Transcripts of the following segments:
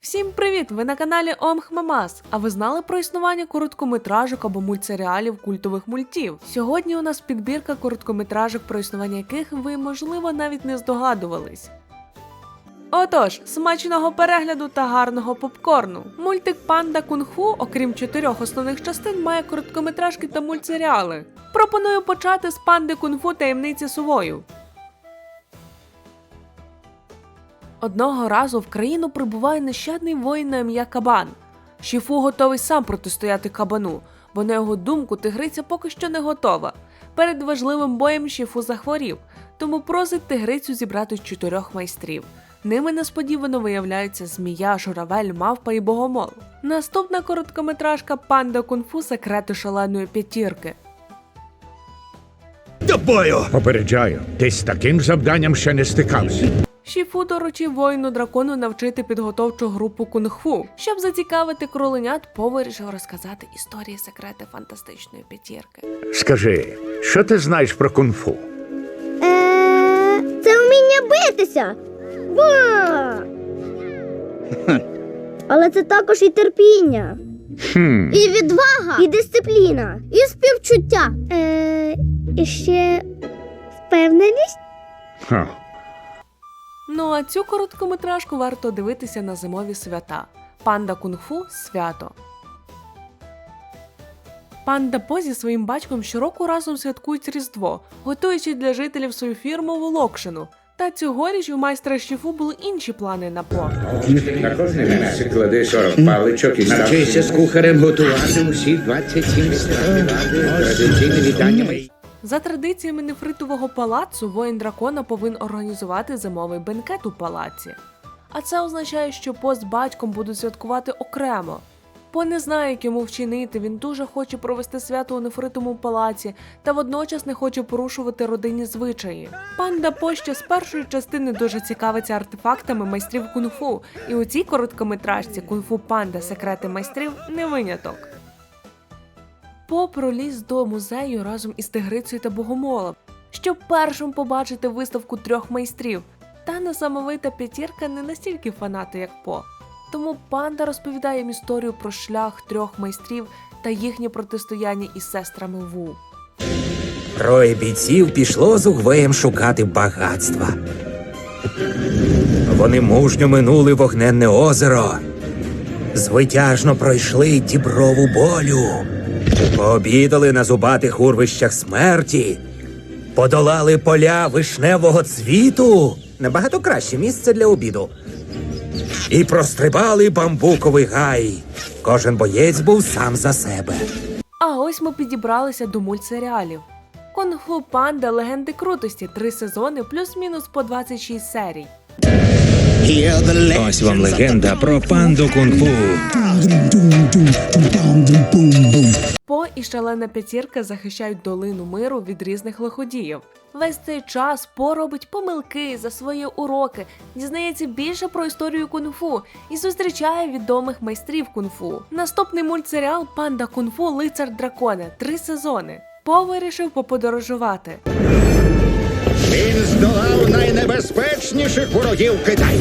Всім привіт! Ви на каналі Омх Мамас. А ви знали про існування короткометражок або мультсеріалів культових мультів? Сьогодні у нас підбірка короткометражок, про існування яких ви, можливо, навіть не здогадувались. Отож, смачного перегляду та гарного попкорну. Мультик Панда Кунг-Фу, окрім чотирьох основних частин, має короткометражки та мультсеріали. Пропоную почати з панди Кунг-Фу таємниці сувою. Одного разу в країну прибуває нещадний воїн на ім'я Кабан. Шіфу готовий сам протистояти кабану, бо на його думку тигриця поки що не готова. Перед важливим боєм Шіфу захворів, тому просить тигрицю зібрати чотирьох майстрів. Ними несподівано виявляються змія, журавель, мавпа і богомол. Наступна короткометражка Панда Кунг-Фу секрети шаленої п'ятірки. До бою! Попереджаю, ти з таким завданням ще не стикався. Шіфу доручив воїну дракону навчити підготовчу групу кунг-фу. Щоб зацікавити кроленят, По вирішив розказати історії секрети фантастичної п'ятірки. Скажи, що ти знаєш про кунг-фу? Е, Це вміння битися. Ва! Але це також і терпіння, Хм, і відвага, і дисципліна, і співчуття. Е, і ще впевненість. ха. Ну а цю короткометражку варто дивитися на зимові свята. Панда кунг-фу свято. Панда По зі своїм батьком щороку разом святкують Різдво, готуючи для жителів свою фірмову локшину. Та цьогоріч у майстра Шіфу були інші плани на по. На кожне місце клади 40 паличок і навчися з кухарем готувати усі 27 страв. Традиційне вітання. За традиціями нефритового палацу, воїн дракона повинен організувати зимовий бенкет у палаці. А це означає, що по з батьком будуть святкувати окремо. По не знає, як йому вчинити, він дуже хоче провести свято у нефритовому палаці та водночас не хоче порушувати родинні звичаї. Панда По ще з першої частини дуже цікавиться артефактами майстрів кунг-фу, і у цій короткометражці Кунг-фу Панда Секрети майстрів не виняток. По проліз до музею разом із тигрицею та богомолом, щоб першим побачити виставку трьох майстрів. Та несамовита п'ятірка не настільки фанати, як По. Тому панда розповідає їм історію про шлях трьох майстрів та їхнє протистояння із сестрами Ву. Троє бійців пішло з Угвеєм шукати багатства. Вони мужньо минули вогненне озеро, звитяжно пройшли діброву болю, пообідали на зубатих урвищах смерті, подолали поля вишневого цвіту набагато краще місце для обіду. І прострибали бамбуковий гай. Кожен боєць був сам за себе. А ось ми підібралися до мультсеріалів. Кунг-фу Панда Легенди крутості три сезони плюс-мінус по 26 серій. Ось вам легенда про панду кунг-фу. По і шалена п'ятірка захищають долину миру від різних лиходіїв. Весь цей час По робить помилки за свої уроки, дізнається більше про історію кунг-фу і зустрічає відомих майстрів кунг-фу. Наступний мультсеріал Панда кунг-фу Лицар Дракона три сезони. По вирішив поподорожувати. Він здолав найнебезпечніших ворогів Китаю.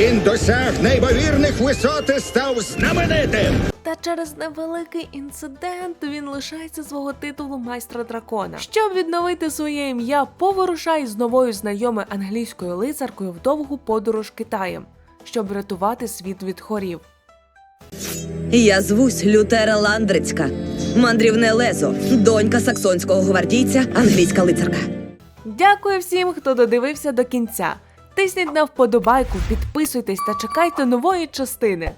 Він досяг неймовірних висот і став знаменитим. Та через невеликий інцидент він лишається свого титулу майстра дракона. Щоб відновити своє ім'я, поворушає з новою знайомою англійською лицаркою в довгу подорож Китаєм, щоб врятувати світ від хорів. Я звусь Лютера Ландрицька, мандрівне лезо, донька саксонського гвардійця, англійська лицарка. Дякую всім, хто додивився до кінця. Тисніть на вподобайку, підписуйтесь та чекайте нової частини.